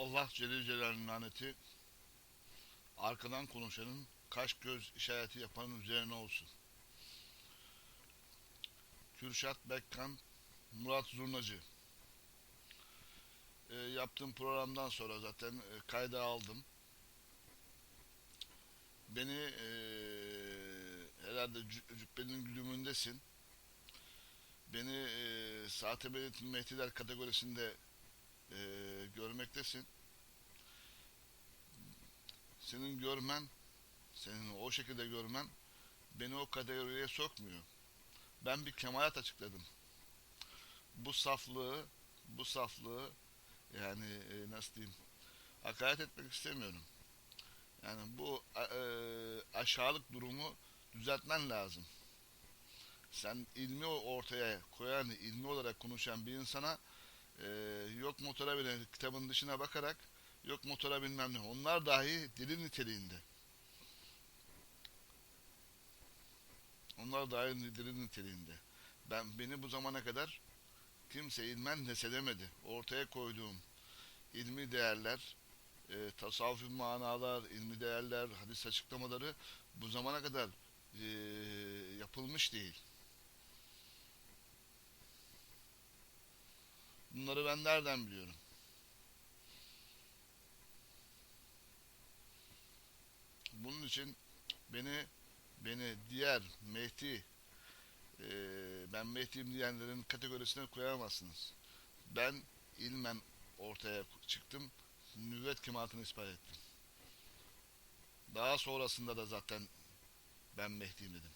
Allah Celle Celal'in laneti arkadan konuşanın kaş göz işareti yapanın üzerine olsun. Kürşat Bekkan, Murat Zurnacı. E, yaptığım programdan sonra zaten e, kayda aldım. Beni e, herhalde cü- cübbenin güdümündesin. Beni e, Saat Ebediyet'in Mehdiler kategorisinde e, görmektesin. Senin görmen, senin o şekilde görmen beni o kategoriye sokmuyor. Ben bir kemalat açıkladım. Bu saflığı, bu saflığı yani e, nasıl diyeyim hakaret etmek istemiyorum. Yani bu a- e, aşağılık durumu düzeltmen lazım. Sen ilmi ortaya koyan, ilmi olarak konuşan bir insana e, yok motora bile kitabın dışına bakarak yok motora bilmem ne. Onlar dahi dili niteliğinde. Onlar dahi dili niteliğinde. Ben beni bu zamana kadar kimse ilmen neselemedi. Ortaya koyduğum ilmi değerler, e, tasavvufi manalar, ilmi değerler, hadis açıklamaları bu zamana kadar e, yapılmış değil. Bunları ben nereden biliyorum? Bunun için beni beni diğer Mehdi e, ben Mehdi'yim diyenlerin kategorisine koyamazsınız. Ben ilmen ortaya çıktım. Nüvvet kemalatını ispat ettim. Daha sonrasında da zaten ben Mehdi'yim dedim.